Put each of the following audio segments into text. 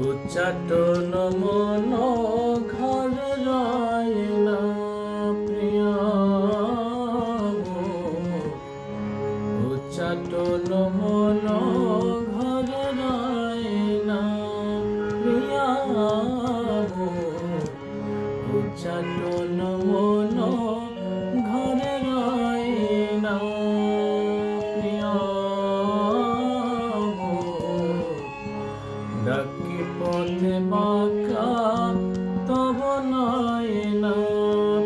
উচ্চাটন মন ঘর রয় না প্রিয় উচ্চাটন মন ঘর রয় না প্রিয় উচ্চাটন মন পথে বাঁকা তব নয় না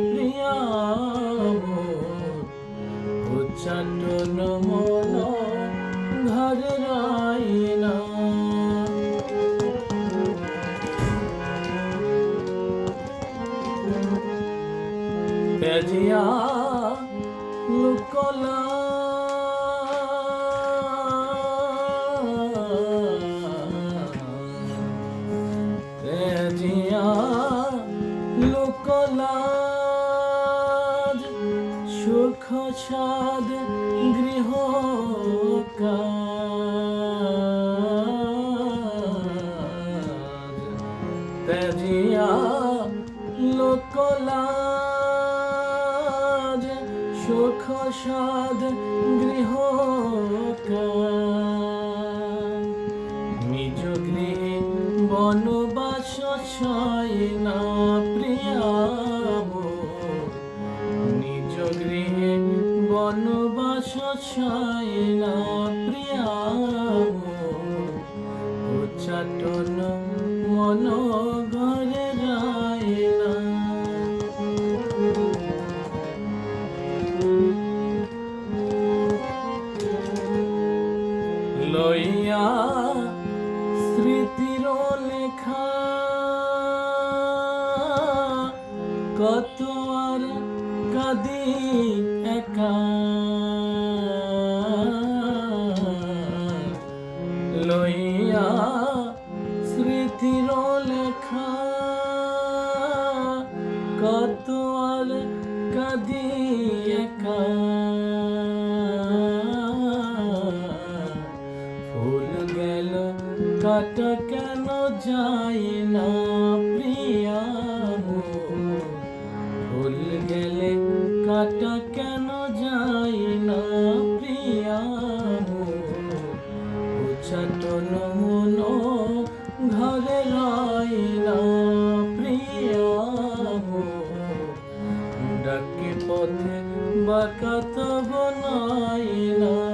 প্রিয়া উচ্চাটন মন ঘরে রয় না। তেজিয়া লুকলা তেজিয়া লুকলা সুখ সাদ গৃহ তেজিয়া লোকলাজ সুখ সাদ গৃহ নিজ গৃহে বনবাস ছয় না প্রিয়া নিজ গৃহে বনবাস ছয় না প্রিয়া উচ্চাটন মন ঘরে রায় না। লইয়া স্মৃতির লেখা কত আর কাদি একা। লইয়া স্মৃতির লেখা, কত আর কাদি একা। ফুল গেল, কাটা কেন যায় না প্রিয়া? গেলে কাটা কেন যাই না প্রিয়া উচ্চাটন মন ঘরে রয় না প্রিয়া ডাকে পথে বাঁকা তব নয়